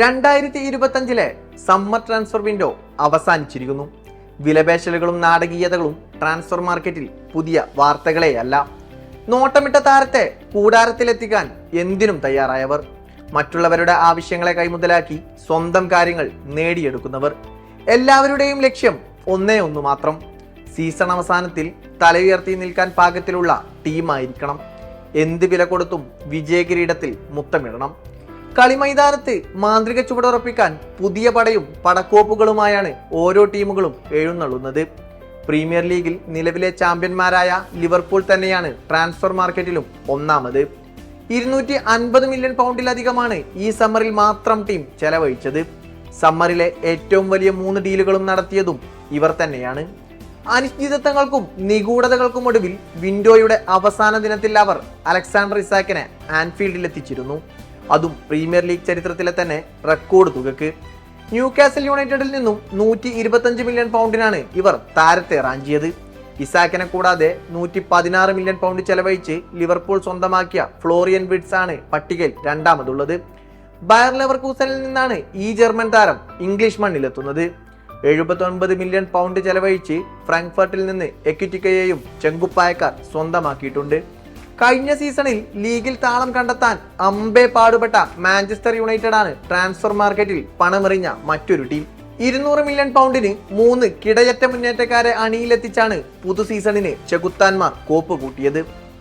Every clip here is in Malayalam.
രണ്ടായിരത്തി ഇരുപത്തഞ്ചിലെ സമ്മർ ട്രാൻസ്ഫർ വിൻഡോ അവസാനിച്ചിരിക്കുന്നു. വിലപേശലുകളും നാടകീയതകളും ട്രാൻസ്ഫർ മാർക്കറ്റിൽ പുതിയ വാർത്തകളെയല്ല. നോട്ടമിട്ട താരത്തെ കൂടാരത്തിലെത്തിക്കാൻ എന്തിനും തയ്യാറായവർ. മറ്റുള്ളവരുടെ ആവശ്യങ്ങളെ കൈമുതലാക്കി സ്വന്തം കാര്യങ്ങൾ നേടിയെടുക്കുന്നവർ. എല്ലാവരുടെയും ലക്ഷ്യം ഒന്നേ ഒന്നു മാത്രം. സീസൺ അവസാനത്തിൽ തലയുയർത്തി നിൽക്കാൻ പാകത്തിലുള്ള ടീമായിരിക്കണം. എന്ത് വില കൊടുത്തും വിജയകിരീടത്തിൽ മുത്തമിടണം. കളിമൈതാനത്ത് മാന്ത്രിക ചുവടുറപ്പിക്കാൻ പുതിയ പടയും പടക്കോപ്പുകളുമായാണ് ഓരോ ടീമുകളും എഴുന്നള്ളുന്നത്. പ്രീമിയർ ലീഗിൽ നിലവിലെ ചാമ്പ്യന്മാരായ ലിവർപൂൾ തന്നെയാണ് ട്രാൻസ്ഫർ മാർക്കറ്റിലും ഒന്നാമത്. ഇരുന്നൂറ്റി അൻപത് മില്യൺ പൗണ്ടിലധികമാണ് ഈ സമ്മറിൽ മാത്രം ടീം ചെലവഴിച്ചത്. സമ്മറിലെ ഏറ്റവും വലിയ മൂന്ന് ഡീലുകളും നടത്തിയതും ഇവർ തന്നെയാണ്. അനിശ്ചിതത്വങ്ങൾക്കും നിഗൂഢതകൾക്കും ഒടുവിൽ വിൻഡോയുടെ അവസാന ദിനത്തിൽ അവർ അലക്സാണ്ടർ ഇസാക്കിനെ ആൻഫീൽഡിൽ എത്തിച്ചിരുന്നു അതും പ്രീമിയർ ലീഗ് ചരിത്രത്തിലെ തന്നെ റെക്കോർഡ് തുകക്ക്. ന്യൂ കാസൽ യുണൈറ്റഡിൽ നിന്നും നൂറ്റി ഇരുപത്തഞ്ച് മില്യൺ പൗണ്ടിനാണ് ഇവർ താരത്തെ റാഞ്ചിയത്. ഇസാക്കിനെ കൂടാതെ നൂറ്റി പതിനാറ് മില്യൺ പൗണ്ട് ചെലവഴിച്ച് ലിവർപൂൾ സ്വന്തമാക്കിയ ഫ്ലോറിയൻ വിഡ്സ് ആണ് പട്ടികയിൽ രണ്ടാമതുള്ളത്. ബയർ ലെവർകൂസനിൽ നിന്നാണ് ഈ ജർമ്മൻ താരം ഇംഗ്ലീഷ് മണ്ണിലെത്തുന്നത്. എഴുപത്തൊൻപത് മില്യൺ പൗണ്ട് ചെലവഴിച്ച് ഫ്രാങ്ക്ഫർട്ടിൽ നിന്ന് എക്വിറ്റിക്കയെയും ചെങ്കുപ്പായക്കാർ സ്വന്തമാക്കിയിട്ടുണ്ട്. കഴിഞ്ഞ സീസണിൽ ലീഗിൽ താളം കണ്ടെത്താൻ അമ്പേ പാടുപെട്ട മാഞ്ചസ്റ്റർ യുണൈറ്റഡ് ആണ് ട്രാൻസ്ഫർ മാർക്കറ്റിൽ പണമെറിഞ്ഞ മറ്റൊരു ടീം. ഇരുന്നൂറ് മില്യൺ പൗണ്ടിന് മൂന്ന് കിടയറ്റ മുന്നേറ്റക്കാരെ അണിയിലെത്തിച്ചാണ് പുതു സീസണിന് ചെകുത്താൻമാർ കോപ്പ് കൂട്ടിയത്.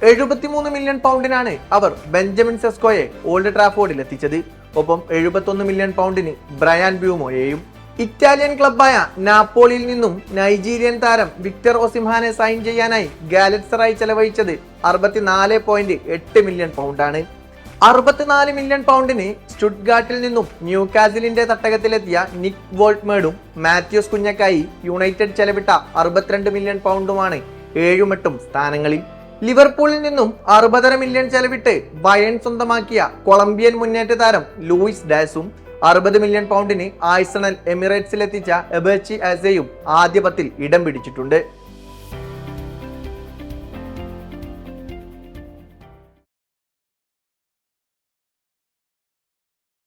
എഴുപത്തിമൂന്ന് മില്യൺ പൗണ്ടിനാണ് അവർ ബെഞ്ചമിൻ സെസ്കോയെ ഓൾഡ് ട്രാഫോർഡിൽ എത്തിച്ചത് ഒപ്പം എഴുപത്തൊന്ന് മില്യൺ പൗണ്ടിന് ബ്രയാൻ ബ്യൂമോയെയും ഇറ്റാലിയൻ ക്ലബായ നാപ്പോളിയിൽ നിന്നും നൈജീരിയൻ താരം വിക്ടർ ഒസിംഹാനെ സൈൻ ചെയ്യാനായി ഗാലറ്റ്സറായി ചെലവഴിച്ചത് അറുപത്തിനാല് പോയിന്റ് എട്ട് മില്യൺ പൗണ്ടാണ് അറുപത്തിനാല് മില്യൺ പൗണ്ടിന് സ്റ്റുഡ്ഗാട്ടിൽ നിന്നും ന്യൂ കാസിലിന്റെ തട്ടകത്തിലെത്തിയ നിക് വോൾട്ട്മേഡും മാത്യൂസ് കുഞ്ഞക്കായി യുണൈറ്റഡ് ചെലവിട്ട അറുപത്തിരണ്ട് മില്യൺ പൗണ്ടുമാണ് ഏഴുമെട്ടും സ്ഥാനങ്ങളിൽ. ലിവർപൂളിൽ നിന്നും അറുപതര മില്യൺ ചെലവിട്ട് ബയൺ സ്വന്തമാക്കിയ കൊളംബിയൻ മുന്നേറ്റ താരം ലൂയിസ് ഡാസും അറുപത് മില്യൺ പൗണ്ടിന് ആഴ്സണൽ എമിറേറ്റ്സിലെത്തിച്ച എബേച്ചി ആസയും ആദ്യ പത്തിൽ ഇടം പിടിച്ചിട്ടുണ്ട്.